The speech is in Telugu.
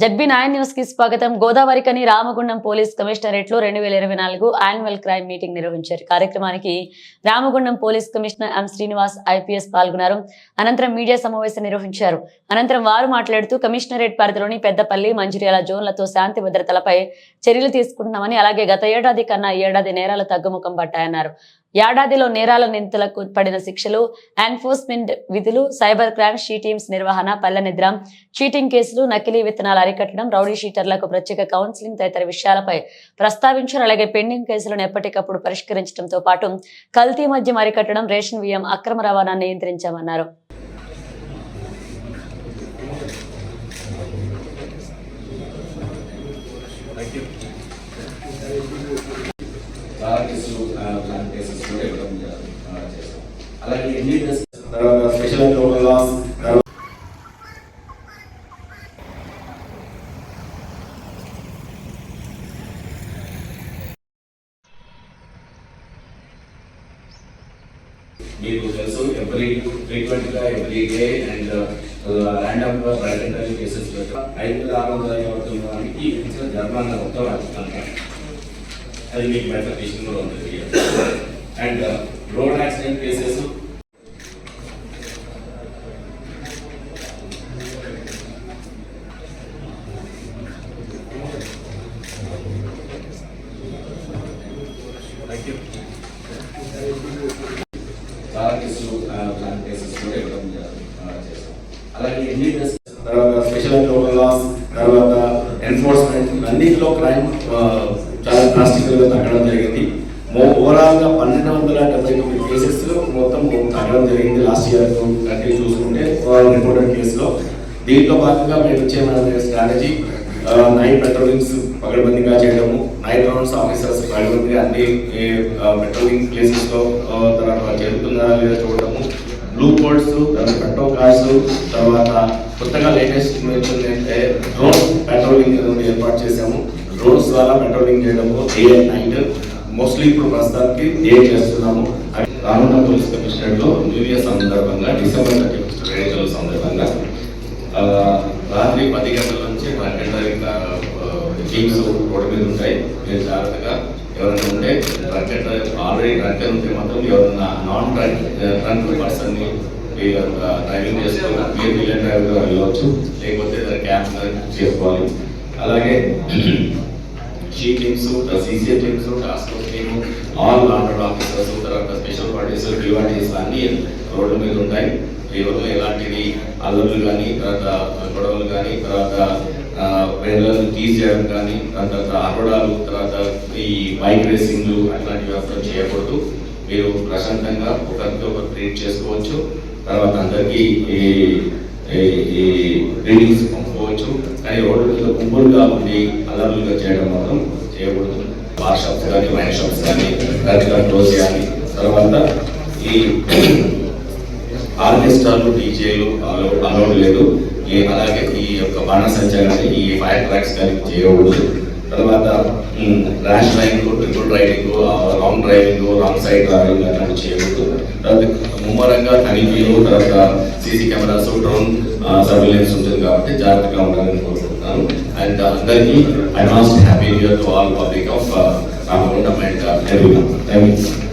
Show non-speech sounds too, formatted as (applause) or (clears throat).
జడ్బీ నైన్ న్యూస్కి స్వాగతం గోదావరికని రామగుండం పోలీస్ కమిషనరేట్లో రెండు వేల ఇరవై నాలుగు యాన్యువల్ క్రైమ్ మీటింగ్ నిర్వహించారు. కార్యక్రమానికి Ramagundam police commissioner M Srinivas IPS పాల్గొన్నారు. అనంతరం మీడియా సమావేశం నిర్వహించారు. అనంతరం వారు మాట్లాడుతూ కమిషనరేట్ పరిధిలోని పెద్దపల్లి మంచిర్యాల జోన్లతో శాంతి భద్రతలపై చర్యలు తీసుకుంటున్నామని అలాగే గత ఏడాది కన్నా ఏడాది నేరాలు తగ్గుముఖం పట్టాయన్నారు. ఏడాదిలో నేరాల నిందితులకు పడిన శిక్షలు ఎన్ఫోర్స్మెంట్ విధులు సైబర్ క్రైమ్ షీ టీమ్స్ నిర్వహణ పల్లె నిద్ర చీటింగ్ కేసులు నకిలీ విత్తనాలు అరికట్టడం రౌడీ షీటర్లకు ప్రత్యేక కౌన్సిలింగ్ తదితర విషయాలపై ప్రస్తావించారు అలాగే పెండింగ్ కేసులను ఎప్పటికప్పుడు పరిష్కరించడంతో పాటు కల్తీ మద్యం అరికట్టడం రేషన్ బియ్యం అక్రమ రవాణా నియంత్రించామన్నారు Thank you. కూడా ఇవ్వడం చేస్తాం అలాగే ఎన్ని డ్రెస్ తర్వాత స్పెషల్ మీకు తెలుసు ఎవ్రీ ఫ్రీక్వెంట్గా ఎవ్రీ డే అండ్ ర్యాండమ్గా ప్రైవేట్ కేసెస్ ఐదు వేల ఆరు వందల యాభై వారికి ఇచ్చిన జరిమానా మొత్తం రాస్తాను అది మీకు మెథడేషన్ కూడా ఉంటుంది అండ్ రోడ్ యాక్సిడెంట్ కేసెస్ చాలా కేసులు ప్లాన్ కేసెస్ కూడా ఇవ్వడం చేస్తాం. అలాగే ఎన్ని తర్వాత స్పెషల్ లాస్ తర్వాత ఎన్ఫోర్స్మెంట్ అన్నింటిలో క్రైమ్ చాలా తగ్గడం జరిగింది. ఓవరాల్గా పన్నెండు వందల డెబ్బై తొమ్మిది కేసెస్లో మొత్తం తగ్గడం జరిగింది లాస్ట్ ఇయర్ కంటే చూసుకుంటే రిపోర్టెడ్ కేసులో. దీంట్లో భాగంగా మేము ఇచ్చే మన స్ట్రాటజీ నైట్ పెట్రోలింగ్స్ పగడబందీగా చేయడము నైట్ రౌండ్స్ ఆఫీసర్స్ పగడబందీగా అన్ని పెట్రోలింగ్ ప్లేసెస్లో తర్వాత జరుగుతుందా లేదా చూడటము బ్లూ కోడ్స్ తర్వాత పెట్రోల్ కార్స్ తర్వాత కొత్తగా లేటెస్ట్ ఇన్వెన్షన్ అంటే డ్రోన్ పెట్రోలింగ్ ఏర్పాటు చేశాము. డ్రోన్స్ ద్వారా పెట్రోలింగ్ చేయడము డే అండ్ నైట్ మోస్ట్లీ ఇప్పుడు ప్రస్తుతానికి డే చేస్తున్నాము. రానున్న పోలీస్ కమిషనర్లో న్యూ ఇయర్ సందర్భంగా డిసెంబర్ థర్టీ ఫస్ట్ వేడుకల సందర్భంగా రాత్రి పది గంటల నుంచి పన్నెండు టీమ్స్ రోడ్డు మీద ఉంటాయి. మీరు జాగ్రత్తగా ఎవరైనా ఉంటే డ్రంక్ ఆల్రెడీ డ్రంక్ ఉంటే మాత్రం ఎవరైనా నాన్ డ్రంక్ డ్రంక్ పర్సన్ని డ్రైవింగ్ చేసుకుని మీరు మిలియన్ డ్రైవర్ వెళ్ళవచ్చు. లేకపోతే క్యాబ్ చేసుకోవాలి. అలాగే she teams CCA teams task force team all లాండర్ ఆఫీసర్స్ తర్వాత స్పెషల్ పార్టీస్ డివాటీస్ అన్ని రోడ్డు మీద ఉంటాయి. ఎవరు ఎలాంటివి అల్లర్లు కానీ తర్వాత గొడవలు కానీ తర్వాత పిల్లలను తీసేయడం కానీ తర్వాత అరవడాలు తర్వాత ఈ బైక్ రేసింగ్లు అట్లాంటివి అసలు చేయకూడదు. మీరు ప్రశాంతంగా ఒకరితో ఒకరు ట్రీట్ చేసుకోవచ్చు. తర్వాత అందరికీ ఈ ఈ- ఈ రీడింగ్స్ పంపుకోవచ్చు కానీ రోడ్డు మీద గుంపులుగా ఉండి అల్లర్లుగా చేయడం మాత్రం చేయకూడదు. బార్ షాప్స్ కానీ వైన్ షాప్స్ కానీ కరెక్ట్గా క్లోజ్ చేయాలి. తర్వాత ఈ (clears throat) ఆర్కెస్ట్రాలు డీజేలు అలౌడ్ లేదు. ఈ అలాగే ఈ యొక్క బాణసంచా కానీ ఈ ఫైర్ ట్రాక్స్ కానీ చేయకూడదు. తర్వాత rash driving triple driving wrong driving wrong side driving అట్లాంటివి చేయకూడదు. తర్వాత ముమ్మరంగా తనిఖీలు తర్వాత సీసీ కెమెరాస్ డ్రోన్ సర్వేలెన్స్ ఉంటుంది కాబట్టి జాగ్రత్తగా ఉండాలని కోరుకుంటున్నాను. అండ్ అందరికీ advance happy year to all public of Ramagundam and thank you